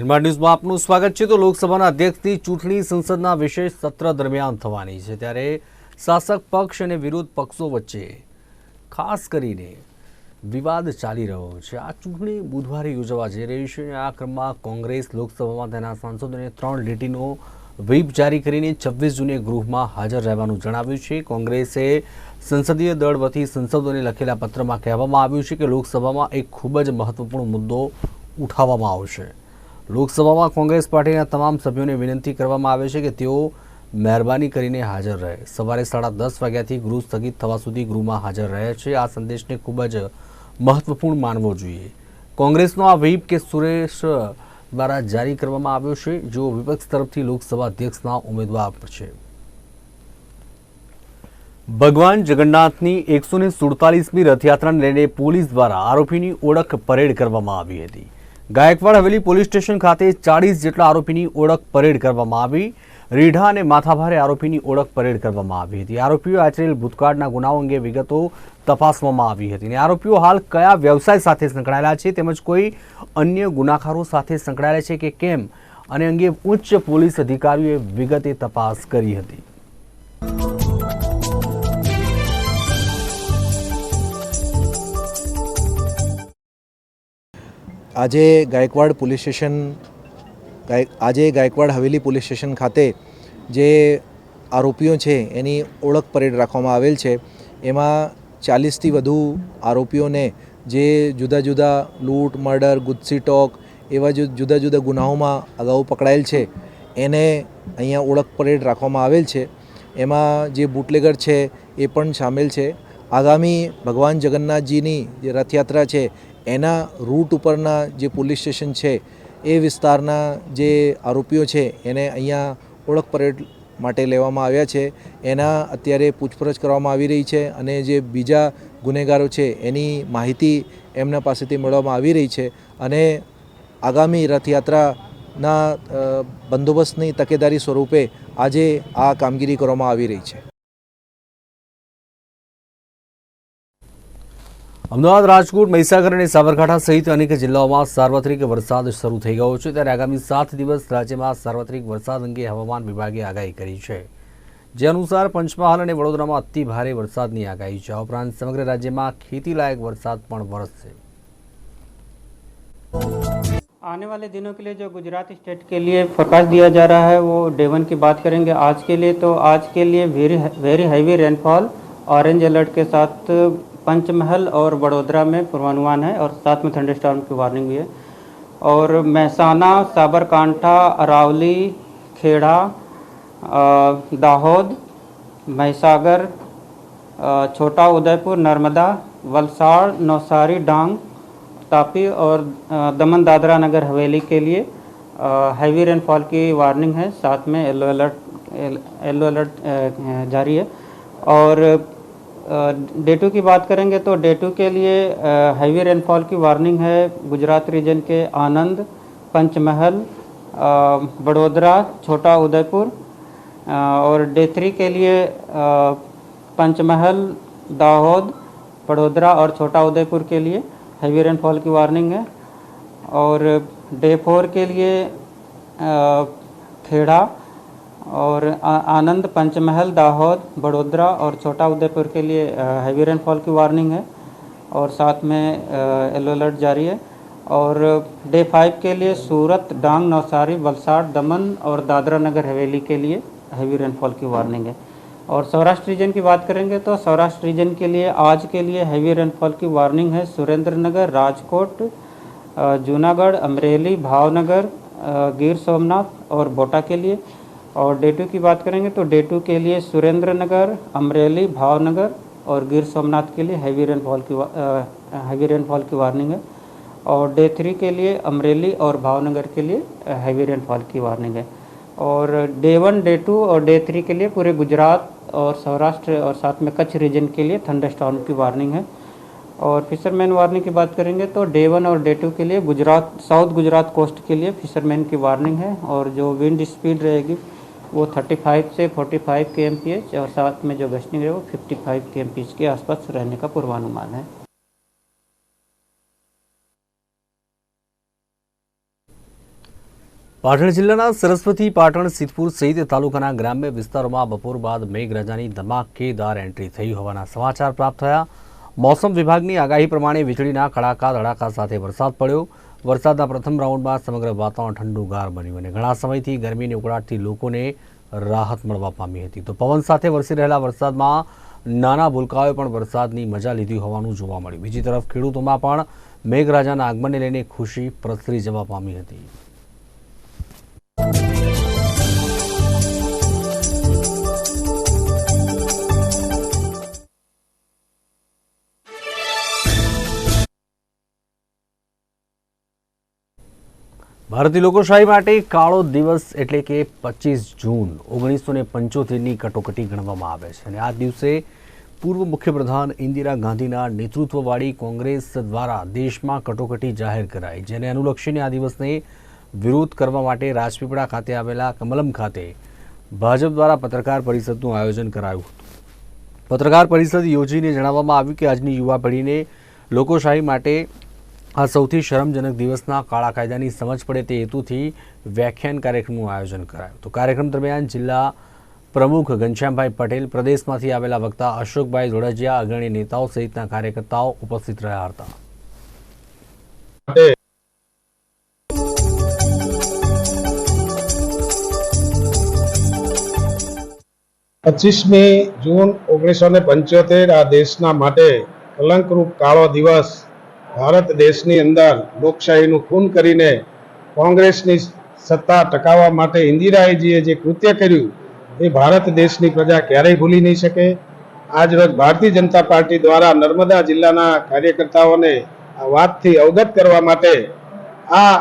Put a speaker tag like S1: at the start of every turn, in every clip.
S1: નિર્માણ ન્યૂઝમાં આપનું સ્વાગત છે. તો લોકસભાના અધ્યક્ષની ચૂંટણી સંસદના વિશેષ સત્ર દરમિયાન થવાની છે. ત્યારે શાસક પક્ષ અને વિરોધ પક્ષો વચ્ચે ખાસ કરીને વિવાદ ચાલી રહ્યો છે. આ ચૂંટણી બુધવારે યોજવા જઈ રહી છે. આ ક્રમમાં કોંગ્રેસ લોકસભામાં તેના સાંસદોને ત્રણ લીટીનો વ્હીપ જારી કરીને છવ્વીસ જૂને ગૃહમાં હાજર રહેવાનું જણાવ્યું છે. કોંગ્રેસે સંસદીય દળ વતી સંસદોને લખેલા પત્રમાં કહેવામાં આવ્યું છે કે લોકસભામાં એક ખૂબ જ મહત્વપૂર્ણ મુદ્દો ઉઠાવવામાં આવશે. લોકસભામાં કોંગ્રેસ પાર્ટીના તમામ સભ્યોને વિનંતી કરવામાં આવે છે કે તેઓ મહેરબાની કરીને હાજર રહે. સવારે સાડા દસ વાગ્યાથી ગૃહ સ્થગિત થવા સુધી ગૃહમાં હાજર રહે છે. આ સંદેશને ખૂબ જ મહત્વપૂર્ણ માનવો જોઈએ. કોંગ્રેસનો આ વ્હીપ કે સુરેશ દ્વારા જારી કરવામાં આવ્યો છે. જેઓ વિપક્ષ તરફથી લોકસભા અધ્યક્ષના ઉમેદવાર છે. ભગવાન જગન્નાથની એકસો ને સુડતાલીસમી રથયાત્રાને લઈને પોલીસ દ્વારા આરોપીની ઓળખ પરેડ કરવામાં આવી હતી. ગાયકવાડ હવેલી પોલીસ સ્ટેશન ખાતે ચાળીસ જેટલા આરોપીની ઓળખ પરેડ કરવામાં આવી. રીઢા અને માથાભારે આરોપીની ઓળખ પરેડ કરવામાં આવી હતી. આરોપીઓ આચરેલ ભૂતકાળના ગુનાઓ અંગે વિગતો તપાસવામાં આવી હતી અને આરોપીઓ હાલ કયા વ્યવસાય સાથે સંકળાયેલા છે તેમજ કોઈ અન્ય ગુનાખારો સાથે સંકળાયેલા છે કે કેમ અને અંગે ઉચ્ચ પોલીસ અધિકારીઓએ વિગતે તપાસ કરી હતી.
S2: આજે ગાયકવાડ પોલીસ સ્ટેશન આજે ગાયકવાડ હવેલી પોલીસ સ્ટેશન ખાતે જે આરોપીઓ છે એની ઓળખ પરેડ રાખવામાં આવેલ છે. એમાં ચાલીસથી વધુ આરોપીઓને જે જુદા જુદા લૂંટ, મર્ડર ગુજસી ટોક એવા જુદા જુદા ગુનાઓમાં અગાઉ પકડાયેલ છે. એને અહીંયા ઓળખ પરેડ રાખવામાં આવેલ છે. એમાં જે બુટલેગર છે એ પણ સામેલ છે. આગામી ભગવાન જગન્નાથજીની જે રથયાત્રા છે એના રૂટ ઉપરના જે પોલીસ સ્ટેશન છે, એ વિસ્તારના જે આરોપીઓ છે, એને અહીંયા ઓળખ પરેડ માટે લેવામાં આવ્યા છે. એના અત્યારે પૂછપરછ કરવામાં આવી રહી છે અને જે બીજા ગુનેગારો છે, એની માહિતી એમના પાસેથી મેળવવામાં આવી રહી છે અને આગામી રથયાત્રાના બંદોબસ્તની તકેદારી સ્વરૂપે આજે આ કામગીરી કરવામાં આવી રહી છે.
S1: અમદાવાદ રાજકોટ મહીસાગર અને સાબરકાંઠા સહિત અનેક જિલ્લાઓમાં સાર્વત્રિક વરસાદ શરૂ થઈ ગયો છે ત્યારે આગામી સાત દિવસ રાજ્યમાં સાર્વત્રિક વરસાદ અંગે હવામાન વિભાગે આગાહી કરી છે જે અનુસાર પંચમહાલ અને વડોદરામાં અતિ ભારે વરસાદની આગાહી છે આ ઉપરાંત સમગ્ર રાજ્યમાં ખેતીલાયક વરસાદ પણ વરસશે
S3: आने वाले दिनों के लिए जो गुजरात स्टेट के लिए फोरकास्ट दिया जा रहा है वो डे वन की बात करेंगे आज के लिए तो आज के लिए very very heavy rainfall orange alert के साथ Panchmahal और वडोदरा में पूर्वानुमान है और साथ में थंडरस्टॉर्म की वार्निंग भी है। और महसाना साबरकांठा, अरावली, खेड़ा दाहोद, महिसागर छोटा उदयपुर, नर्मदा, वलसाड़ नौसारी डांग, तापी और दमन दादरा नगर हवेली के लिए हैवी रेनफॉल की वार्निंग है। साथ में येलो अलर्ट येलो अलर्ट जारी है। और डे टू की बात करेंगे तो डे टू के लिए हैवी रेनफॉल की वार्निंग है गुजरात रीजन के आनंद, पंचमहल बड़ोदरा, छोटा उदयपुर और डे थ्री के लिए पंचमहल, दाहोद, बड़ोदरा और छोटा उदयपुर के लिए हैवी रेनफॉल की वार्निंग है। और डे फोर के लिए खेड़ा और आनंद, पंचमहल, दाहोद, बड़ोदरा और छोटा उदयपुर के लिए हैवी रेनफॉल की वार्निंग है और साथ में येलो अलर्ट जारी है। और डे फाइव के लिए सूरत, डांग नौसारी वलसाड़, दमन और दादरा नगर हवेली के लिए हैवी रेनफॉल की वार्निंग है। और सौराष्ट्र रीजन की बात करेंगे तो सौराष्ट्र रीजन के लिए आज के लिए हैवी रेनफॉल की वार्निंग है। सुरेंद्र नगर, राजकोट जूनागढ़, अमरेली, भावनगर गिर, सोमनाथ और बोटा के लिए। और डे टू की बात करेंगे तो डे टू के लिए सुरेंद्र नगर, अमरेली भावनगर और गिर सोमनाथ के लिए हैवी रेनफॉल की हैवी रेनफॉल की वार्निंग है। और डे थ्री के लिए अमरेली और भावनगर के लिए हैवी रेनफॉल की वार्निंग है। और डे वन डे टू और डे थ्री के लिए पूरे गुजरात और सौराष्ट्र और साथ में कच्छ रीजन के लिए थंडरस्टॉर्म की वार्निंग है। और फिशरमैन वार्निंग की बात करेंगे तो डे वन और डे टू के लिए गुजरात साउथ गुजरात कोस्ट के लिए फिशरमैन की वार्निंग है। और जो विंड स्पीड रहेगी वो 35 से 45 के और साथ में जो गश्तिंग है वो 55 के के आसपास रहने का पूर्वानुमान है
S1: પાટણ જિલ્લાના સરસ્વતી પાટણ સિદ્ધપુર સહિત તાલુકાના ગ્રામ્ય વિસ્તારોમાં બપોર બાદ મેઘરાજાની ધમાકેદાર એન્ટ્રી થઈ હોવાના સમાચાર પ્રાપ્ત થયા મોસમ વિભાગની આગાહી પ્રમાણે વીજળીના કડાકા ધડાકા સાથે વરસાદ પડ્યો વરસાદના પ્રથમ રાઉન્ડમાં સમગ્ર વાતાવરણ ઠંડુગાર બન્યું અને ઘણા સમયથી ગરમીની ઉકળાટથી લોકોને રાહત મળવા પામી હતી. તો પવન સાથે વરસી રહેલા વરસાદમાં નાના ભૂલકાઓએ પણ વરસાદની મજા લીધી હોવાનું જોવા મળ્યું. બીજી તરફ ખેડૂતોમાં પણ મેઘરાજાના આગમનને લઈને ખુશી પ્રસરી જવા પામી હતી. ભારતીય લોકોશાહી માટે કાળો દિવસ એટલે કે પચીસ જૂન ઓગણીસો ને પંચોતેરની કટોકટી ગણવામાં આવે છે. અને આ દિવસે પૂર્વ મુખ્યપ્રધાન ઇન્દિરા ગાંધીના નેતૃત્વવાળી કોંગ્રેસ દ્વારા દેશમાં કટોકટી જાહેર કરાઈ, જેને અનુલક્ષીને આ દિવસને વિરોધ કરવા માટે રાજપીપળા ખાતે આવેલા કમલમ ખાતે ભાજપ દ્વારા પત્રકાર પરિષદનું આયોજન કરાયું હતું. પત્રકાર પરિષદ યોજીને જણાવવામાં આવ્યું કે આજની યુવા પેઢીને લોકોશાહી માટે આ સૌથી શરમજનક દિવસના કાળા કાયદાની સમજ પડે તે હેતુથી વ્યાખ્યાન કાર્યક્રમનું આયોજન કરાયું. તો કાર્યક્રમ દરમિયાન જિલ્લા પ્રમુખ ઘનશ્યામભાઈ પટેલ, પ્રદેશમાંથી આવેલા વક્તા અશોકભાઈ ધોળજિયા, અગ્રણી નેતાઓ સહિતના કાર્યકર્તાઓ ઉપસ્થિત રહ્યા હતા.
S4: પચીસમી જૂન ઓગણીસો ને પંચોતેર આ દેશના માટે કલંકરૂપ કાળો દિવસ ભારત દેશની અંદર લોકશાહીનું ખૂન કરીને કોંગ્રેસની સત્તા ટકાવવા માટે ઇન્દિરાજીએ જે કૃત્ય કર્યું, એ ભારત દેશની પ્રજા ક્યારેય ભૂલી નહીં શકે. આજ રોજ ભારતીય જનતા પાર્ટી દ્વારા નર્મદા જિલ્લાના કાર્યકર્તાઓને આ વાતથી અવગત કરવા માટે આ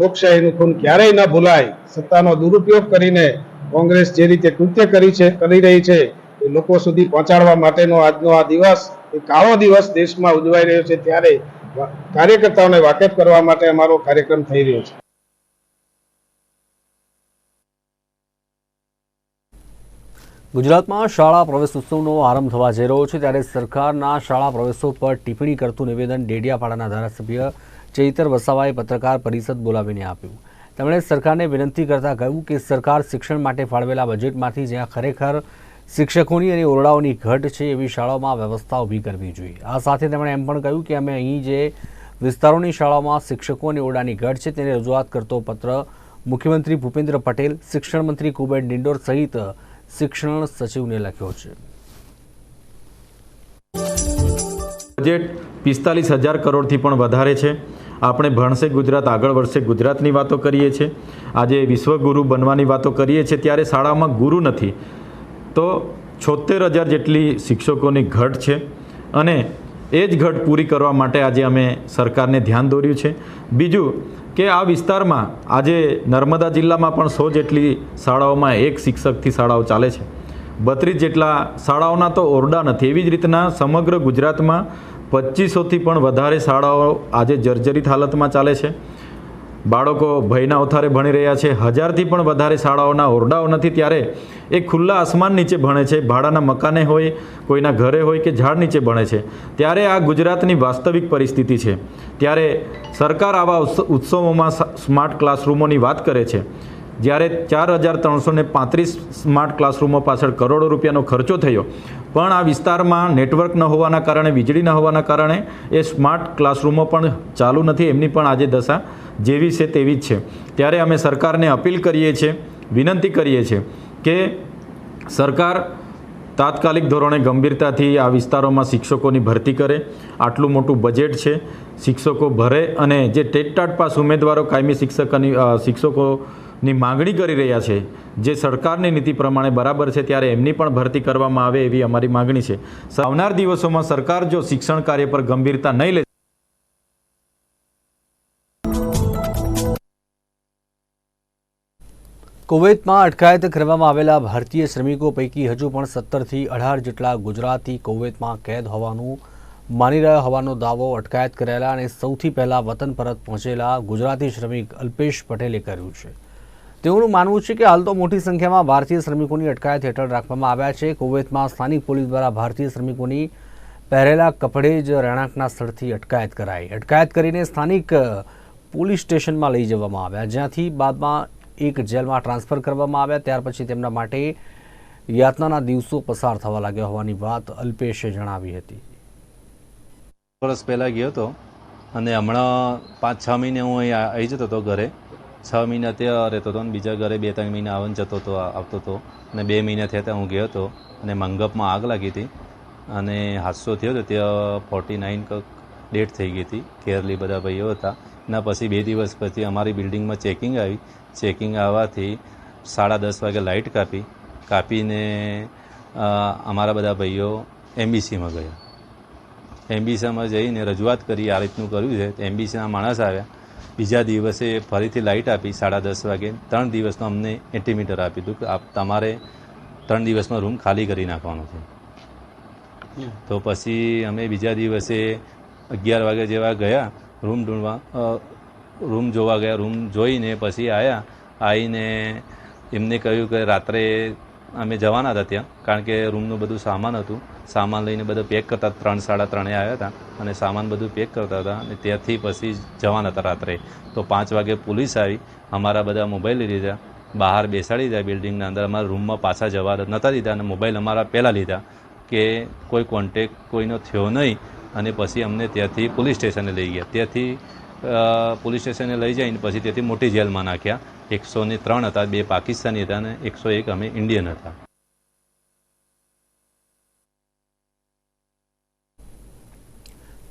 S4: લોકશાહીનું ખૂન ક્યારેય ન ભૂલાય. સત્તાનો દુરુપયોગ કરીને કોંગ્રેસ જે રીતે કૃત્ય કરી છે, કરી રહી છે, એ લોકો સુધી પહોંચાડવા માટેનો આજનો આ દિવસ, એ કાળો દિવસ દેશમાં ઉજવાઈ રહ્યો છે. ત્યારે કાર્યકર્તાઓને વાકેફ કરવા માટે અમારો કાર્યક્રમ થઈ રહ્યો છે.
S1: ગુજરાતમાં શાળા પ્રવેશોત્સવનો આરંભ થવા જઈ રહ્યો છે ત્યારે સરકારના શાળા પ્રવેશો પર ટિપ્પણી કરતું નિવેદન ડેડિયાપાડાના ધારાસભ્ય ચૈતર વસાવાએ પત્રકાર પરિષદ બોલાવીને આપ્યું. તેમણે સરકારને વિનંતી કરતા કહ્યું કે સરકાર શિક્ષણ માટે ફાળવેલા બજેટમાંથી જ્યાં ખરેખર શિક્ષકોની અને ઓરડાઓની ઘટ છે એવી શાળાઓમાં વ્યવસ્થા ઊભી કરવી જોઈએ. આ સાથે તેમણે એમ પણ કહ્યું કે અમે અહીં જે વિસ્તારોની શાળાઓમાં શિક્ષકો અને ઓરડાની ઘટ છે તેને રજૂઆત કરતો પત્ર મુખ્યમંત્રી ભૂપેન્દ્ર પટેલ, શિક્ષણ મંત્રી કુબેર ડિંડોર સહિત શિક્ષણ સચિવને લખ્યો છે.
S5: બજેટ પિસ્તાલીસ હજાર કરોડથી પણ વધારે છે. આપણે ભણશે ગુજરાત, આગળ વર્ષે ગુજરાતની વાતો કરીએ છીએ. આજે વિશ્વગુરુ બનવાની વાતો કરીએ છીએ. ત્યારે શાળામાં ગુરુ નથી. તો છોતેર હજાર જેટલી શિક્ષકોની ઘટ છે અને એ જ ઘટ પૂરી કરવા માટે આજે અમે સરકારને ધ્યાન દોર્યું છે. બીજું કે આ વિસ્તારમાં આજે નર્મદા જિલ્લામાં પણ સો જેટલી શાળાઓમાં એક શિક્ષકથી શાળાઓ ચાલે છે. બત્રીસ જેટલા શાળાઓના તો ઓરડા નથી. એવી જ રીતના સમગ્ર ગુજરાતમાં પચીસોથી પણ વધારે શાળાઓ આજે જર્જરિત હાલતમાં ચાલે છે. બાળકો ભયના ઓથારે ભણી રહ્યા છે. હજારથી પણ વધારે શાળાઓના ઓરડાઓ નથી. ત્યારે એ ખુલ્લા આસમાન નીચે ભણે છે. ભાડાના મકાને હોય, કોઈના ઘરે હોય કે ઝાડ નીચે ભણે છે. ત્યારે આ ગુજરાતની વાસ્તવિક પરિસ્થિતિ છે. ત્યારે સરકાર આવા ઉત્સવોમાં સ્માર્ટ ક્લાસરૂમોની વાત કરે છે. જ્યારે ચાર હજાર ત્રણસો પાંત્રીસ સ્માર્ટ ક્લાસરૂમો પાછળ કરોડો રૂપિયાનો ખર્ચો થયો. પણ આ વિસ્તારમાં નેટવર્ક ન હોવાના કારણે, વીજળી ન હોવાના કારણે એ સ્માર્ટ ક્લાસરૂમો પણ ચાલુ નથી. એમની પણ આજે દશા જેવી છે તેવી જ છે. ત્યારે અમે સરકારને અપીલ કરીએ છીએ, વિનંતી કરીએ છીએ કે સરકાર તાત્કાલિક ધોરણે ગંભીરતાથી આ વિસ્તારોમાં શિક્ષકોની ભરતી કરે. આટલું મોટું બજેટ છે. શિક્ષકો ભરે અને જે ટેટટાટ પાસ ઉમેદવારો કાયમી શિક્ષકોની શિક્ષકોની માગણી કરી રહ્યા છે, જે સરકારની નીતિ પ્રમાણે બરાબર છે, ત્યારે એમની પણ ભરતી કરવામાં આવે એવી અમારી માગણી છે. આવનાર દિવસોમાં સરકાર જો શિક્ષણ કાર્ય પર ગંભીરતા નહીં લે
S1: કુવૈતમાં અટકાયત કરવામાં આવેલા ભારતીય શ્રમિકો પૈકી હજુ પણ સત્તરથી અઢાર જેટલા ગુજરાતી કુવૈતમાં કેદ હોવાનું માની રહ્યા હોવાનો દાવો અટકાયત કરેલા અને સૌથી પહેલાં વતન પરત પહોંચેલા ગુજરાતી શ્રમિક અલ્પેશ પટેલે કર્યું છે. તેઓનું માનવું છે કે હાલ તો મોટી સંખ્યામાં ભારતીય શ્રમિકોની અટકાયત હેઠળ રાખવામાં આવ્યા છે. કુવૈતમાં સ્થાનિક પોલીસ દ્વારા ભારતીય શ્રમિકોની પહેરેલા કપડે જ રહેણાંકના સ્થળથી અટકાયત કરાઈ. અટકાયત કરીને સ્થાનિક પોલીસ સ્ટેશનમાં લઈ જવામાં આવ્યા. જ્યાંથી બાદમાં એક જેલમાં ટ્રાન્સફર કરવામાં આવ્યા. ત્યાર પછી તેમના માટે યાતનાના દિવસો પસાર થવા લાગ્યા હોવાની વાત અલ્પેશે જણાવી હતી.
S6: વર્ષ પહેલાં ગયો હતો અને હમણાં પાંચ છ મહિને હું અહીં આવી જતો હતો ઘરે. છ મહિના ત્યાં રહેતો હતો અને બીજા ઘરે બે ત્રણ મહિના આવન જતો હતો આવતો હતો. અને બે મહિના થયા ત્યાં હું ગયો હતો અને મંગપમાં આગ લાગી હતી. અને હાદસો થયો હતો ત્યાં ફોર્ટી નાઇન ડેટ થઈ ગઈ હતી. કેરલી બધા ભાઈઓ હતા. એના પછી બે દિવસ પછી અમારી બિલ્ડિંગમાં ચેકિંગ આવી. ચેકિંગ આવવાથી સાડા દસ વાગે લાઇટ કાપી. કાપીને અમારા બધા ભાઈઓ એમબીસીમાં ગયા. એમબીસીમાં જઈને રજૂઆત કરી આ રીતનું કર્યું છે. તો એમબીસીના માણસ આવ્યા. બીજા દિવસે ફરીથી લાઇટ આપી સાડા દસ વાગે. ત્રણ દિવસનો અમને એન્ટીમીટર આપી દીધું કે આપ તમારે ત્રણ દિવસમાં રૂમ ખાલી કરી નાખવાનો છે. તો પછી અમે બીજા દિવસે અગિયાર વાગે જેવા ગયા. રૂમ ઢૂંઢવા રૂમ જોવા ગયા, રૂમ જોઈને પછી આવ્યા આવીને એમને કહ્યું કે રાત્રે અમે જવાના હતા ત્યાં, કારણ કે રૂમનું બધું સામાન હતું. સામાન લઈને બધું પેક કરતા, ત્રણ, સાડા ત્રણે આવ્યા હતા અને સામાન બધું પેક કરતા હતા અને ત્યાંથી પછી જવાના હતા રાત્રે. તો પાંચ વાગે પોલીસ આવી, અમારા બધા મોબાઈલ લઈ લીધા, બહાર બેસાડી દીધા બિલ્ડિંગના અંદર. અમારા રૂમમાં પાછા જવા નહોતા દીધા અને મોબાઈલ અમારા પહેલાં લીધા કે કોઈ કોન્ટેક કોઈનો થયો નહીં. અને પછી અમને ત્યાંથી પોલીસ સ્ટેશને લઈ ગયા. ત્યાંથી પોલીસ સ્ટેશને લઈ જઈને પછી ત્યાંથી મોટી જેલમાં નાખ્યા. એકસો ને ત્રણ હતા, બે પાકિસ્તાની હતા અને એકસો એક અમે ઇન્ડિયન હતા.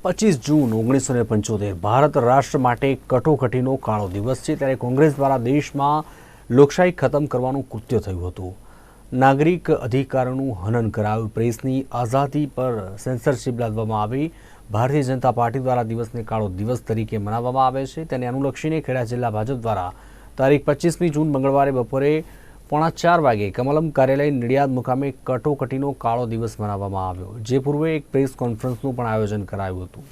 S1: પચીસ જૂન ઓગણીસો ને પંચોતેર, ભારત રાષ્ટ્ર માટે કટોકટીનો કાળો દિવસ છે. ત્યારે કોંગ્રેસ દ્વારા દેશમાં લોકશાહી ખતમ કરવાનું કૃત્ય થયું હતું. નાગરિક અધિકારોનું હનન કરાયું પ્રેસની આઝાદી પર સેન્સરશિપ લાદવામાં આવી. ભારતીય જનતા પાર્ટી દ્વારા દિવસને કાળો દિવસ તરીકે મનાવવામાં આવે છે. તેને અનુલક્ષીને ખેડા જિલ્લા ભાજપ દ્વારા તારીખ પચીસમી જૂન મંગળવારે બપોરે પોણા ચાર વાગે કમલમ કાર્યાલય નડિયાદ મુકામે કટોકટીનો કાળો દિવસ મનાવવામાં આવ્યો, જે પૂર્વે એક પ્રેસ કોન્ફરન્સનું પણ આયોજન કરાયું હતું.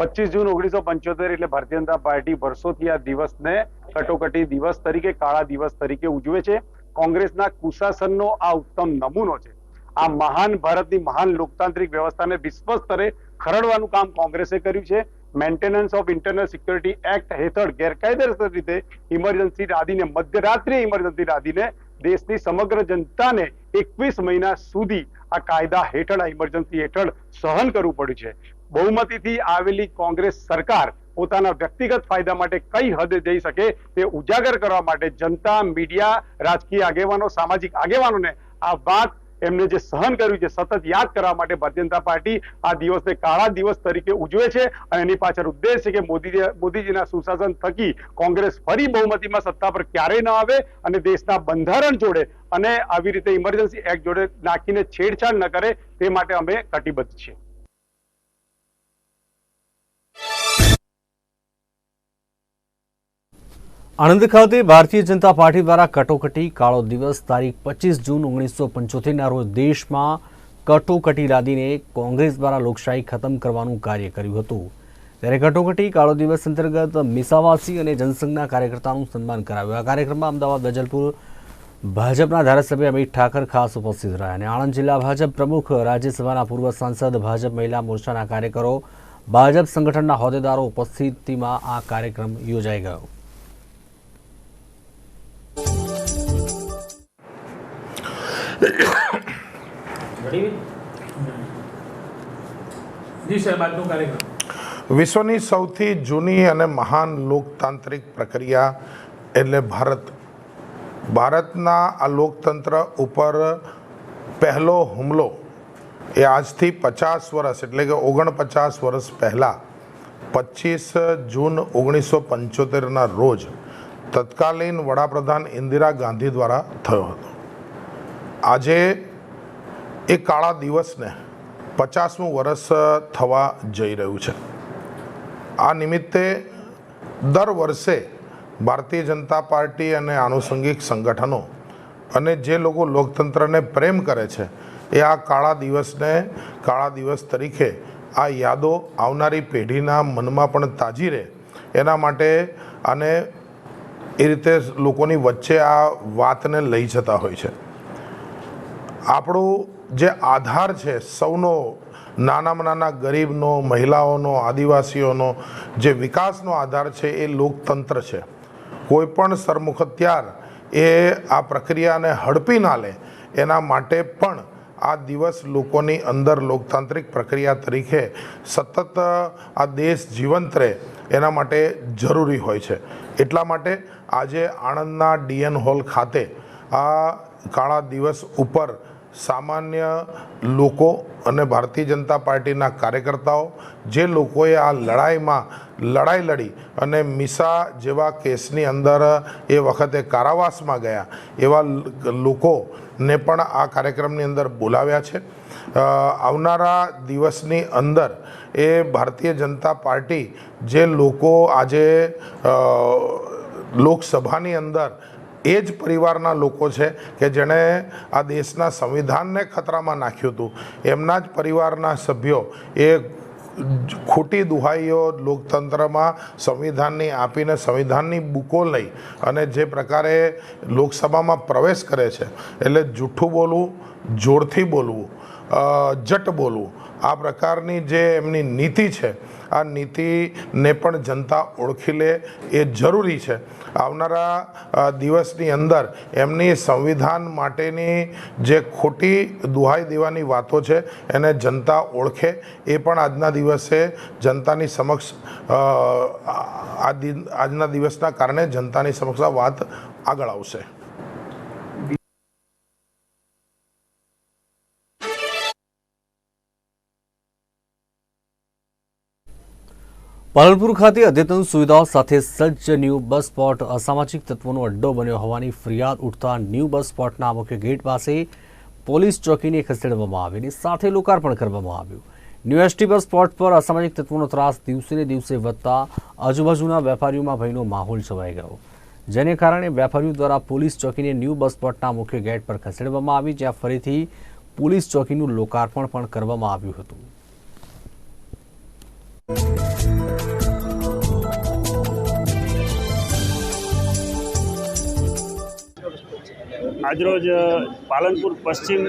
S7: પચીસ જૂન ઓગણીસો પંચોતેર એટલે ભારતીય જનતા પાર્ટી વર્ષોથી આ દિવસને કટોકટી દિવસ તરીકે, કાળા દિવસ તરીકે ઉજવે છે. કોંગ્રેસના કુશાસનનો આ ઉત્તમ નમૂનો છે. આ મહાન ભારતની મહાન લોકતાંત્રિક વ્યવસ્થાને વિશ્વ સ્તરે ખરડવાનું કામ કોંગ્રેસે કર્યું છે. Maintenance of internal security act હેઠળ ગેરકાયદેસર રીતે ઇમરજન્સી રાધીને મધ્યરાત્રિએ ઇમરજન્સી રાધીને દેશની સમગ્ર જનતાને એકવીસ મહિના સુધી આ કાયદા હેઠળ, આ ઇમરજન્સી હેઠળ સહન કરવું પડ્યું છે. બહુમતીથી આવેલી કોંગ્રેસ સરકાર પોતાના વ્યક્તિગત ફાયદા માટે કઈ હદે જઈ શકે તે ઉજાગર કરવા માટે જનતા, મીડિયા, રાજકીય આગેવાનો, સામાજિક આગેવાનોને આ વાત એમને જે સહન કર્યું છે, સતત યાદ કરવા માટે ભારતીય જનતા પાર્ટી આ દિવસને કાળા દિવસ તરીકે ઉજવે છે અને એની પાછળ ઉદ્દેશ છે કે મોદી મોદીજીના સુશાસન થકી કોંગ્રેસ ફરી બહુમતીમાં સત્તા પર ક્યારેય ન આવે અને દેશના બંધારણ જોડે અને આવી રીતે ઇમરજન્સી એક્ટ જોડે નાખીને છેડછાડ ન કરે તે માટે અમે કટિબદ્ધ છીએ.
S1: આણંદ ખાતે ભારતીય જનતા પાર્ટી દ્વારા કટોકટી કાળો દિવસ તારીખ પચીસ જૂન ઓગણીસો પંચોતેરના રોજ દેશમાં કટોકટી લાદીને કોંગ્રેસ દ્વારા લોકશાહી ખતમ કરવાનું કાર્ય કર્યું હતું. ત્યારે કટોકટી કાળો દિવસ અંતર્ગત મિસાવાસી અને જનસંઘના કાર્યકર્તાનું સન્માન કરાવ્યું આ કાર્યક્રમમાં અમદાવાદ વેજલપુર ભાજપના ધારાસભ્ય અમિત ઠાકર ખાસ ઉપસ્થિત રહ્યા અને આણંદ જિલ્લા ભાજપ પ્રમુખ, રાજ્યસભાના પૂર્વ સાંસદ, ભાજપ મહિલા મોરચાના કાર્યકરો, ભાજપ સંગઠનના હોદ્દેદારો ઉપસ્થિતિમાં આ કાર્યક્રમ યોજાઈ ગયો.
S8: વિશ્વની સૌથી જૂની અને મહાન લોકતાંત્રિક પ્રક્રિયા એટલે ભારત. ભારતના આ લોકતંત્ર ઉપર પહેલો હુમલો એ આજથી પચાસ વર્ષ એટલે કે ઓગણપચાસ વર્ષ પહેલાં પચીસ જૂન ઓગણીસો પંચોતેરના રોજ તત્કાલીન વડાપ્રધાન ઇન્દિરા ગાંધી દ્વારા થયો હતો. આજે એ કાળા દિવસને પચાસમું વર્ષ થવા જઈ રહ્યું છે. આ નિમિત્તે દર વર્ષે ભારતીય જનતા પાર્ટી અને આનુષંગિક સંગઠનો અને જે લોકો લોકતંત્રને પ્રેમ કરે છે, એ આ કાળા દિવસને, કાળા દિવસ તરીકે આ યાદો આવનારી પેઢીના મનમાં પણ તાજી રહે. એના માટે અને એ રીતે લોકોની વચ્ચે આ વાતને લઈ જતા હોય છે. આપણું જે આધાર છે, સૌનો, નાનામાં નાના ગરીબનો, મહિલાઓનો, આદિવાસીઓનો જે વિકાસનો આધાર છે, એ લોકતંત્ર છે. કોઈ પણ સરમુખત્યાર એ આ પ્રક્રિયાને હડપી ના લે, એના માટે પણ આ દિવસ લોકોની અંદર લોકતાંત્રિક પ્રક્રિયા તરીકે સતત આ દેશ જીવંત રહે, એના માટે જરૂરી હોય છે. એટલા માટે આજે આણંદના ડીએન હોલ ખાતે આ કાળા દિવસ ઉપર સામાન્ય લોકો અને ભારતીય જનતા પાર્ટીના કાર્યકર્તાઓ જે લોકોએ આ લડાઈમાં લડાઈ લડી અને મિસા જેવા કેસની અંદર એ વખતે કારાવાસમાં ગયા એવા લોકોને પણ આ કાર્યક્રમની અંદર બોલાવ્યા છે. આવનારા દિવસની અંદર એ ભારતીય જનતા પાર્ટી જે લોકો આજે લોકસભાની અંદર એ જ પરિવારના લોકો છે કે જેણે આ દેશના સંવિધાનને ખતરામાં નાખ્યું હતું. એમના જ પરિવારના સભ્યો એ ખોટી દુહાઈઓ લોકતંત્રમાં સંવિધાનની આપીને સંવિધાનની બુકો લઈ અને જે પ્રકારે લોકસભામાં પ્રવેશ કરે છે, એટલે જૂઠું બોલવું, જોરથી બોલવું જટ બોલવું, આ પ્રકારની જે એમની નીતિ છે આ નીતિને પણ જનતા ઓળખી લે એ જરૂરી છે. આવનારા દિવસની અંદર એમની સંવિધાન માટેની જે ખોટી દુહાઈ દેવાની વાતો છે એને જનતા ઓળખે. એ પણ આજના દિવસે જનતાની સમક્ષ આ આજના દિવસના કારણે જનતાની સમક્ષ વાત આગળ આવશે.
S1: પાલનપુર ખાતે અદ્યતન સુવિધાઓ સાથે સજ્જ ન્યૂ બસ સ્પોટ અસામાજિક તત્વોનો અડ્ડો બન્યો હોવાની ફરિયાદ ઉઠતા ન્યૂ બસ સ્પોટના મુખ્ય ગેટ પાસે પોલીસ ચોકીને ખસેડવામાં આવી અને સાથે લોકાર્પણ કરવામાં આવ્યું. ન્યૂ એસટી બસ સ્પોટ પર અસામાજિક તત્વોનો ત્રાસ દિવસેને દિવસે વધતા આજુબાજુના વેપારીઓમાં ભયનો માહોલ છવાઈ ગયો. જેને કારણે વેપારીઓ દ્વારા પોલીસ ચોકીને ન્યૂ બસ સ્પોટના મુખ્ય ગેટ પર ખસેડવામાં આવી, જ્યાં ફરીથી પોલીસ ચોકીનું લોકાર્પણ પણ કરવામાં આવ્યું હતું.
S9: આજરોજ પાલનપુર પશ્ચિમ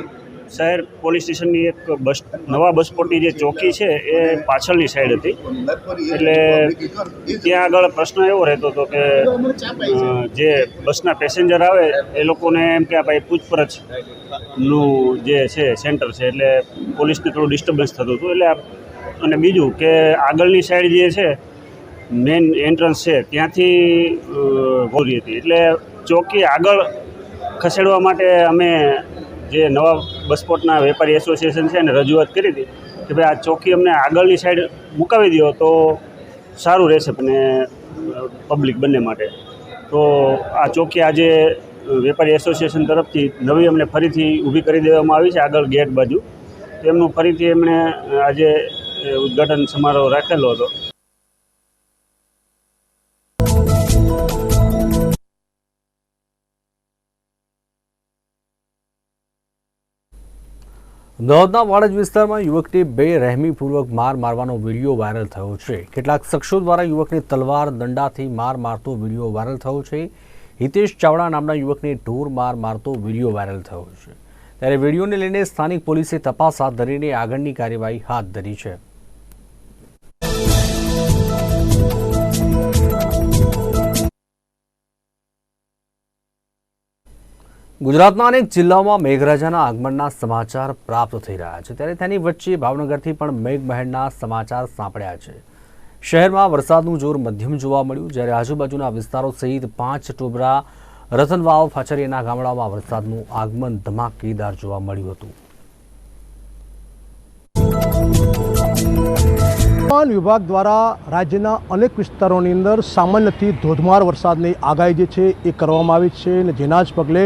S9: શહેર પોલીસ સ્ટેશનની એક બસ, નવા બસપોટી જે ચોકી છે, એ પાછળની સાઈડ હતી. એટલે ત્યાં આગળ પ્રશ્ન એવો રહેતો હતો કે જે બસના પેસેન્જર આવે, એ લોકોને એમ કે ભાઈ પૂછપરછનું જે છે, સેન્ટર છે, એટલે પોલીસને થોડું ડિસ્ટર્બન્સ થતું હતું. એટલે અને બીજું કે આગળની સાઈડ જે છે મેઇન એન્ટ્રન્સ છે, ત્યાંથી ગોરી હતી. એટલે ચોકી આગળ ખસેડવા માટે અમે જે નવા બસપોર્ટના વેપારી એસોસિએશન છે એને રજૂઆત કરી હતી કે ભાઈ આ ચોકી અમને આગળની સાઈડ મુકાવી દો તો સારું રહેશે અને પબ્લિક બંને માટે. તો આ ચોકી આજે વેપારી એસોસિએશન તરફથી નવી અમને ફરીથી ઊભી કરી દેવામાં આવી છે આગળ ગેટ બાજુ. તેમનું ફરીથી એમણે આજે ઉદ્ઘાટન સમારોહ રાખેલો હતો.
S1: અમદાવાદના વાડજ વિસ્તારમાં યુવકને બે રહેમીપૂર્વક માર મારવાનો વીડિયો વાયરલ થયો છે. કેટલાક શખ્સો દ્વારા યુવકને તલવાર દંડાથી માર મારતો વીડિયો વાયરલ થયો છે. હિતેશ ચાવડા નામના યુવકને ઢોર માર મારતો વીડિયો વાયરલ થયો છે. ત્યારે વિડીયોને લઈને સ્થાનિક પોલીસે તપાસ હાથ ધરીને આગળની કાર્યવાહી હાથ ધરી છે. ગુજરાતના અનેક જિલ્લાઓમાં મેઘરાજાના આગમનના સમાચાર પ્રાપ્ત થઈ રહ્યા છે. ત્યારે તેની વચ્ચે ભાવનગરથી પણ મેઘમહેરના સમાચાર સાંપડ્યા છે. શહેરમાં વરસાદનું જોર મધ્યમ જોવા મળ્યું, જ્યારે આજુબાજુના વિસ્તારો સહિત પાંચ ટોબરા, રતનવાવ ફાચરિયાના ગામડાઓમાં વરસાદનું આગમન ધમાકેદાર જોવા મળ્યું હતું.
S10: હવામાન વિભાગ દ્વારા રાજ્યના અનેક વિસ્તારોની અંદર સામાન્યથી ધોધમાર વરસાદની આગાહી જે છે એ કરવામાં આવી છે અને જેના જ પગલે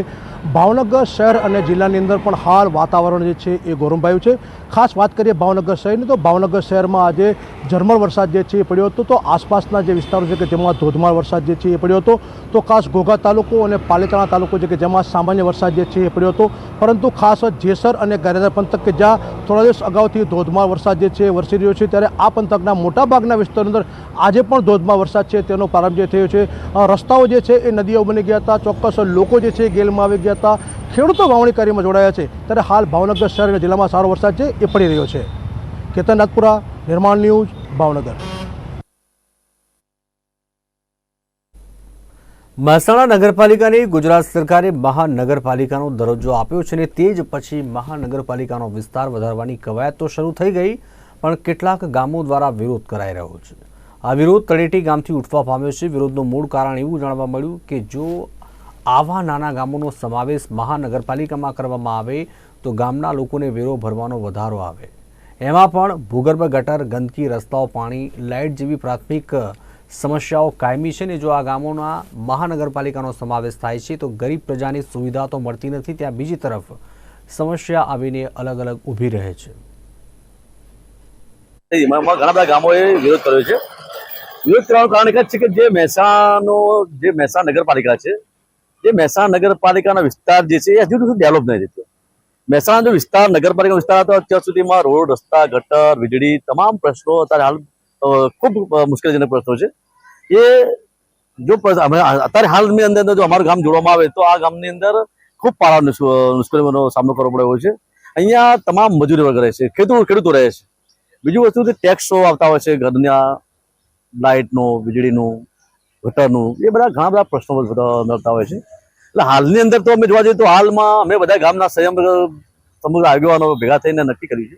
S10: ભાવનગર શહેર અને જિલ્લાની અંદર પણ હાલ વાતાવરણ જે છે એ ગોરંભાયું છે. ખાસ વાત કરીએ ભાવનગર શહેરની, તો ભાવનગર શહેરમાં આજે ઝરમર વરસાદ જે છે એ પડ્યો હતો. તો આસપાસના જે વિસ્તારો છે કે જેમાં ધોધમાર વરસાદ જે છે એ પડ્યો હતો. તો ખાસ ઘોઘા તાલુકો અને પાલીતાણા તાલુકો છે કે જેમાં સામાન્ય વરસાદ જે છે એ પડ્યો હતો. પરંતુ ખાસ જેસર અને ગારેદર પંથક કે જ્યાં થોડા દિવસ અગાઉથી ધોધમાર વરસાદ જે છે એ વરસી રહ્યો છે, ત્યારે આ પંથકના મોટાભાગના વિસ્તારની અંદર આજે પણ ધોધમાર વરસાદ છે તેનો પ્રારંભ જે થયો છે. રસ્તાઓ જે છે એ નદીઓ બની ગયા હતા. ચોક્કસ લોકો જે છે ગેલમાં આવી ગયા જતા ખેડૂતો વાવણી કાર્યમાં જોડાયા છે. ત્યારે હાલ ભાવનગર શહેર અને જિલ્લામાં સારો વરસાદ છે, એ પડી રહ્યો છે. કેતન નાથપુરા નિર્માણ ન્યૂઝ, ભાવનગર.
S1: મહેસાણા નગરપાલિકાને ગુજરાત સરકારે મહાનગરપાલિકાનો દરજ્જો આપ્યો છે અને તે જ પછી મહાનગરપાલિકાનો વિસ્તાર વધારવાની કવાયત તો શરૂ થઈ ગઈ, પણ કેટલાક ગામો દ્વારા વિરોધ કરાઈ રહ્યો છે. આ વિરોધ તળેટી ગામથી ઉઠવા પામ્યો છે. વિરોધનું મૂળ કારણ એવું જાણવા મળ્યું કે જો આવા નાના ગામોનો સમાવેશ મહાનગરપાલિકામાં કરવામાં આવે તો ગામના લોકોને વેરો ભરવાનો વધારો આવે. એમાં પણ ભૂગર્ભ ગટર, ગંદકી, રસ્તાઓ, પાણી, લાઇટ જેવી પ્રાથમિક સમસ્યાઓ કાયમી છે ને જો આ ગામોના મહાનગરપાલિકાનો સમાવેશ થાય છે તો ગરીબ પ્રજાની સુવિધા તો મળતી નથી, ત્યાં બીજી તરફ સમસ્યા આવીને અલગ અલગ ઊભી રહે છે.
S11: ઘણા બધા ગામોએ વિરોધ કર્યો છે. વિરોધ કરવાનું કારણ એક જ છે કે જે મહેસાણાનો જે મહેસાણા નગરપાલિકા છે જે મહેસાણા નગરપાલિકાનો વિસ્તાર જે છે, એ હજુ સુધી ડેવલપ નથી થયો. મહેસાણા જો વિસ્તાર નગરપાલિકા વિસ્તાર હતો, અત્યાર સુધીમાં રોડ, રસ્તા, ગટર, વીજળી તમામ પ્રશ્નો અત્યારે હાલ ખૂબ મુશ્કેલીજનક પ્રશ્નો છે. એ જો અત્યારે હાલની અંદર જો અમારું ગામ જોડવામાં આવે તો આ ગામની અંદર ખૂબ પાળા મુશ્કેલીઓનો સામનો કરવો પડ્યો છે. અહીંયા તમામ મજૂરી વર્ગ રહે છે, ખેડૂતો ખેડૂતો રહે છે. બીજું વસ્તુ ટેક્સો આવતા હોય છે, ઘરના લાઇટનો, વીજળીનું ગટરનું એ બધા ઘણા બધા પ્રશ્નો નડતા હોય છે એટલે હાલની અંદર તો અમે જોવા જઈએ તો હાલમાં અમે બધા ગામના સંયમ સમગ્ર આગેવાનો ભેગા થઈને નક્કી કર્યું છે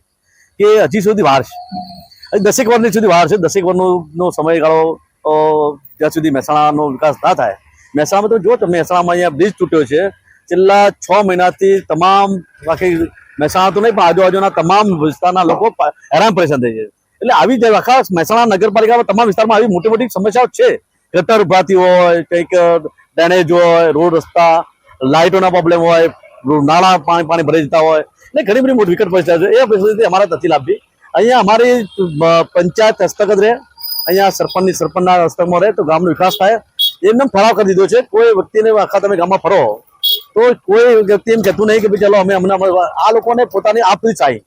S11: કે હજી સુધી વાર છે દસેક વર્ષની સુધી વાર છે દસેક વર્ષનો સમયગાળો જ્યાં સુધી મહેસાણાનો વિકાસ ના થાય મહેસાણામાં તો જો તમે મહેસાણામાં અહીંયા બ્રિજ તૂટ્યો છે છેલ્લા છ મહિનાથી તમામ આખી મહેસાણા તો નહીં પણ આજુબાજુના તમામ વિસ્તારના લોકો હેરાન પરેશાન થઈ છે એટલે આવી જ આખા મહેસાણા નગરપાલિકામાં તમામ વિસ્તારમાં આવી મોટી મોટી સમસ્યાઓ છે ગટર ઉભાતી હોય, કંઈક ડેનેજ હોય, રોડ રસ્તા, લાઇટોના પ્રોબ્લેમ હોય નાણાં પાણી પાણી ભરાઈ જતા હોય, એટલે ઘણી બધી મોટી વિકટ પરિસ્થિતિ છે. એ પરિસ્થિતિ અમારે નથી લાભી. અહીંયા અમારી પંચાયત પંચાયત જ રહે. અહીંયા સરપંચની, સરપંચના હસ્તકમાં રહે, તો ગામનો વિકાસ થાય. એમને ઠરાવ કરી દીધો છે, કોઈ વ્યક્તિને આખા તમે ગામમાં ફરો, તો કોઈ વ્યક્તિ એમ કહેતું નહીં કે ભાઈ ચાલો અમે અમને આ લોકોને પોતાની આપવી ચાહી.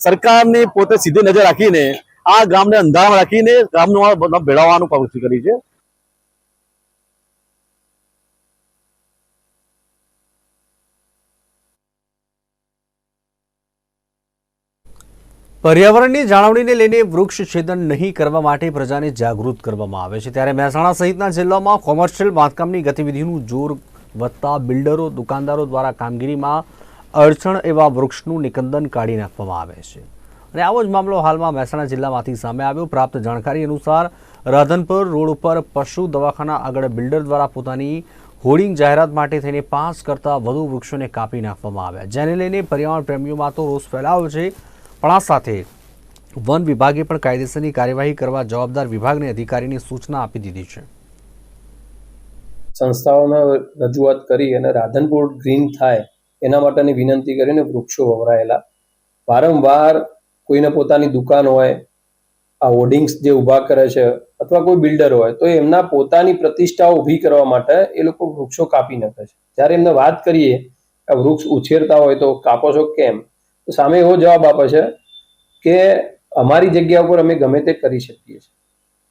S11: સરકારની પોતે સીધી નજર રાખીને આ ગામને અંધારામાં રાખીને ગામનું ભેળવવાનું પ્રવૃત્તિ કરી છે.
S1: પર્યાવરણની જાળવણીને લઈને વૃક્ષ છેદન નહીં કરવા માટે પ્રજાને જાગૃત કરવામાં આવે છે. ત્યારે મહેસાણા સહિતના જિલ્લામાં કોમર્શિયલ બાંધકામની ગતિવિધિનું જોર વધતા બિલ્ડરો, દુકાનદારો દ્વારા કામગીરીમાં અડચણ એવા વૃક્ષનું નિકંદન કાઢી નાખવામાં આવે છે. અને આવો જ મામલો હાલમાં મહેસાણા જિલ્લામાંથી સામે આવ્યો. પ્રાપ્ત જાણકારી અનુસાર રાધનપુર રોડ ઉપર પશુ દવાખાના આગળ બિલ્ડર દ્વારા પોતાની હોર્ડિંગ જાહેરાત માટે થઈને પાંચ કરતાં વધુ વૃક્ષોને કાપી નાખવામાં આવ્યા. જેને લઈને પર્યાવરણ પ્રેમીઓમાં તો રોષ ફેલાયો છે. પણ આ સાથે વન વિભાગે પણ કાયદેસરની કાર્યવાહી કરવા જવાબદાર વિભાગને અધિકારીની સૂચના આપી દીધી છે.
S12: સંસ્થાઓને રજૂઆત કરી અને રાધનપુર ગ્રીન થાય એના માટેની વિનંતી કરીને વૃક્ષો વવરાયેલા. વારંવાર કોઈને પોતાની દુકાન હોય, આ હોર્ડિંગ્સ જે ઊભા કરે છે અથવા કોઈ બિલ્ડર હોય, તો એમના પોતાની પ્રતિષ્ઠાઓ ઊભી કરવા માટે એ લોકો વૃક્ષો કાપી નાખે છે. જ્યારે એમને વાત કરીએ કે વૃક્ષ ઉછેરતા હોય તો કાપો છો કેમ? સામે એવો જવાબ આપે છે કે અમારી જગ્યા ઉપર અમે ગમે તે કરી શકીએ છીએ.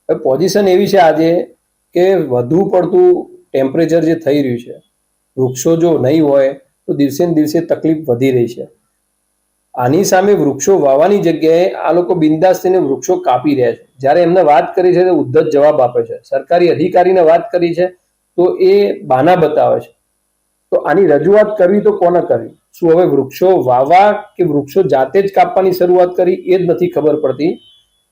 S12: હવે પોઝિશન એવી છે આજે કે વધુ પડતું ટેમ્પરેચર જે થઈ રહ્યું છે, વૃક્ષો જો નહીં હોય તો દિવસે ને દિવસે તકલીફ વધી રહી છે. આની સામે વૃક્ષો વાવવાની જગ્યાએ આ લોકો બિંદાસ થઈને વૃક્ષો કાપી રહ્યા છે. જ્યારે એમને વાત કરી છે તો ઉદ્ધત જવાબ આપે છે. સરકારી અધિકારીને વાત કરી છે તો એ બાના બતાવે છે. તો આની રજૂઆત કરવી તો કોને કરવી? શું હવે વૃક્ષો વાવવા કે વૃક્ષો જાતે જ કાપવાની શરૂઆત કરી એ જ નથી ખબર પડતી.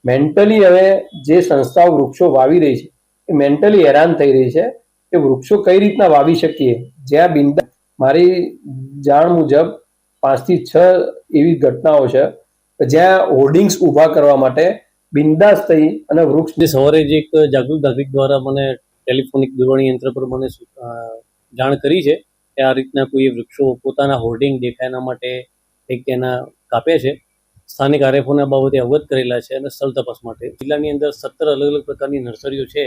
S12: મેન્ટલી હવે જે સંસ્થાઓ વૃક્ષો વાવી રહી છે, એ મેન્ટલી હેરાન થઈ રહી છે કે વૃક્ષો કઈ રીતના વાવી શકીએ? જ્યાં બિંદા મારી જાણ મુજબ પાંચથી છ એવી ઘટનાઓ છે, જ્યાં હોર્ડિંગ્સ ઊભા કરવા માટે બિંદાસ થઈ અને વૃક્ષ
S13: જે સવારે જે એક જાગૃત નાગરિક દ્વારા મને ટેલિફોનિક દૂરવાણી યંત્ર પર મને જાણ કરી છે આ રીતના કોઈ વૃક્ષો પોતાના હોર્ડિંગ દેખાય માટે એક તેના કાપે છે. સ્થાનિક આરએફઓના બાબતે અવગત કરેલા છે અને સ્થળ તપાસ માટે. જિલ્લાની અંદર સત્તર અલગ અલગ પ્રકારની નર્સરીઓ છે.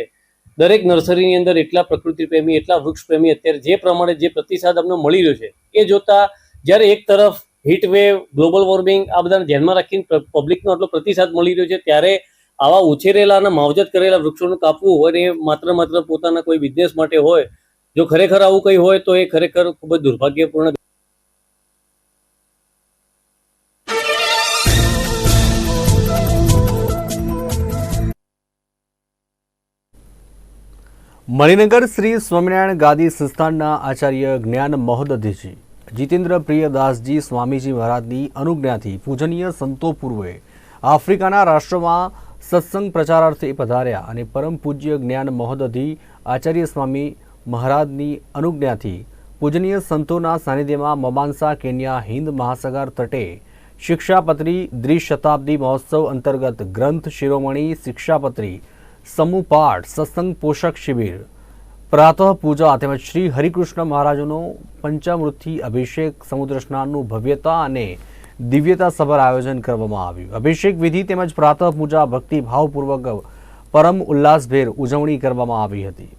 S13: દરેક નર્સરીની અંદર એટલા પ્રકૃતિ પ્રેમી, એટલા વૃક્ષ પ્રેમી અત્યારે જે પ્રમાણે જે પ્રતિસાદ અમને મળી રહ્યો છે, એ જોતા જ્યારે એક તરફ હીટ ગ્લોબલ વોર્મિંગ આ બધાને ધ્યાનમાં રાખીને પબ્લિકનો આટલો પ્રતિસાદ મળી રહ્યો છે, ત્યારે આવા ઉછેરેલા અને માવજત કરેલા વૃક્ષોનું કાપવું હોય એ માત્ર માત્ર પોતાના કોઈ બિઝનેસ માટે હોય જો ખરેખર આવું કંઈ હોય તો એ ખરેખર ખૂબ જ દુર્ભાગ્યપૂર્ણ
S1: મણિનગર શ્રી સ્વામિનારાયણ ગાદી સંસ્થાનના આચાર્ય જ્ઞાન મહોદધીજી જીતેન્દ્ર પ્રિયદાસજી સ્વામીજી મહારાજની અનુજ્ઞાથી પૂજનીય સંતો પૂર્વે આફ્રિકાના રાષ્ટ્રમાં સત્સંગ પ્રચારાર્થે પધાર્યા અને પરમ પૂજ્ય જ્ઞાન મહોદધિ આચાર્ય સ્વામી મહારાજની અનુજ્ઞાથી પૂજનીય સંતોના સાનિધ્યમાં મમાનસા કેન્યા, હિન્દ મહાસાગર તટે શિક્ષાપત્રી દ્વિશતાબ્દી મહોત્સવ અંતર્ગત ગ્રંથ શિરોમણી, શિક્ષાપત્રી, સમૂહ પાઠ, સત્સંગ પોષક શિબિર, પ્રાતઃ પૂજા તેમજ શ્રી હરિકૃષ્ણ મહારાજનો પંચામૃતથી અભિષેક, સમુદ્ર સ્નાનનું ભવ્યતા અને દિવ્યતા સભર આયોજન કરવામાં આવ્યું. અભિષેક વિધિ તેમજ પ્રાતઃ પૂજા ભક્તિભાવપૂર્વક પરમ ઉલ્લાસભેર ઉજવણી કરવામાં આવી હતી.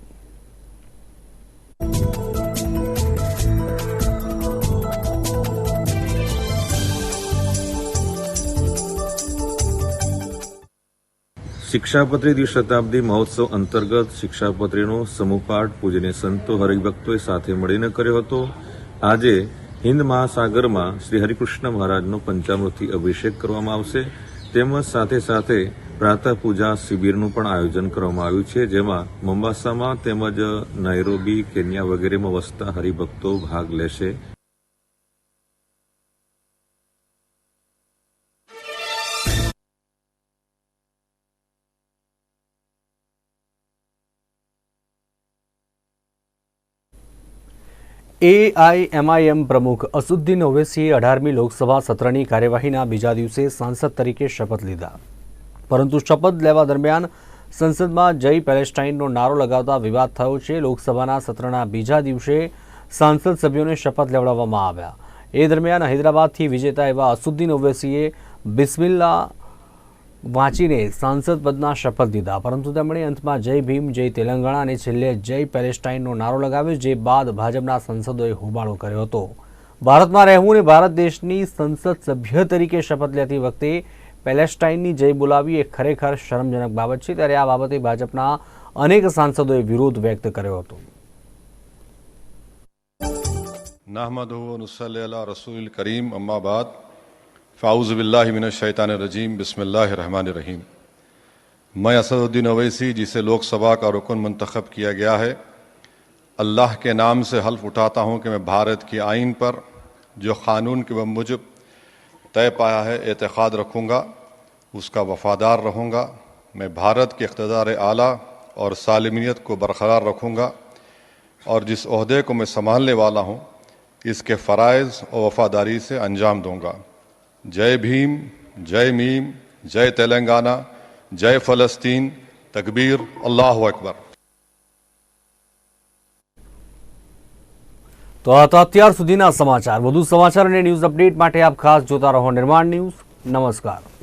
S14: શિક્ષાપત્રી દ્વિશતાબ્દી મહોત્સવ અંતર્ગત શિક્ષાપત્રીનો સમૂહપાઠ પૂજનીય સંતો હરિભક્તોએ સાથે મળીને કર્યો હતો. આજે હિન્દ મહાસાગરમાં શ્રી હરિકૃષ્ણ મહારાજનો પંચામૃતથી અભિષેક કરવામાં આવશે. તેમજ સાથે સાથે પ્રાતઃ પૂજા શિબિરનું પણ આયોજન કરવામાં આવ્યું છે, જેમાં મોમ્બાસામાં તેમજ નાયરોબી કેન્યા વગેરેમાં વસતા હરિભક્તો ભાગ લેશે.
S1: એઆઈએમઆઈએમ પ્રમુખ અસુદ્દીન ઓવેસીએ અઢારમી લોકસભા સત્રની કાર્યવાહીના બીજા દિવસે સાંસદ તરીકે શપથ લીધા. પરંતુ શપથ લેવા દરમિયાન સંસદમાં જય પેલેસ્ટાઇનનો નારો લગાવતા વિવાદ થયો છે. લોકસભાના સત્રના બીજા દિવસે સાંસદ સભ્યોને શપથ લેવડાવવામાં આવ્યા. એ દરમિયાન હૈદરાબાદથી વિજેતા એવા અસુદ્દીન ઓવેસીએ બિસ્મિલ્લા વાંચીને સાંસદ પદના શપથ લીધા. પરંતુ તેમણે અંતમાં જય ભીમ, જય તેલંગાણા અને છેલ્લે જય પેલેસ્ટાઇનનો નારો લગાવ્યો, જે બાદ ભાજપના સાંસદોએ હોબાળો કર્યો હતો. ભારતમાં રહેવું અને ભારત દેશની સંસદ સભ્ય તરીકે શપથ લેતી વખતે પેલેસ્ટાઇનની જય બોલાવી એ ખરેખર શરમજનક બાબત છે. ત્યારે આ બાબતે ભાજપના અનેક સાંસદોએ વિરોધ વ્યક્ત કર્યો હતો.
S15: નાહમદ રસુલ કરીમ અમ્માબાદ फ़ाउज़बिल्लिमिनशैतानरजीम बसमीम मैं असदुद्दीन अवैसी जिसे लोकसभा का रुकन मंतखब किया गया है, अल्लाह के नाम से हल्फ उठाता हूँ कि मैं भारत की आइन पर, जो क़ानून के मुजब तय पाया है एतक़ाद रखूँगा, उसका वफ़ादार रहूँगा, मैं भारत के इकतदार आला और सालमियत को बरकरार रखूँगा, और जिस अहदे को मैं संभालने वाला हूँ, इसके फ़रज़ और वफ़ादारी से अंजाम दूँगा। જય ભીમ, જય મીમ, જય તેલંગાના, જય ફલસ્તીન, તકબીર, અલ્લાહ અકબર.
S1: તો આ તો અત્યાર સુધીના સમાચાર. વધુ સમાચાર અને ન્યૂઝ અપડેટ માટે આપ ખાસ જોતા રહો નિર્માણ ન્યૂઝ. નમસ્કાર.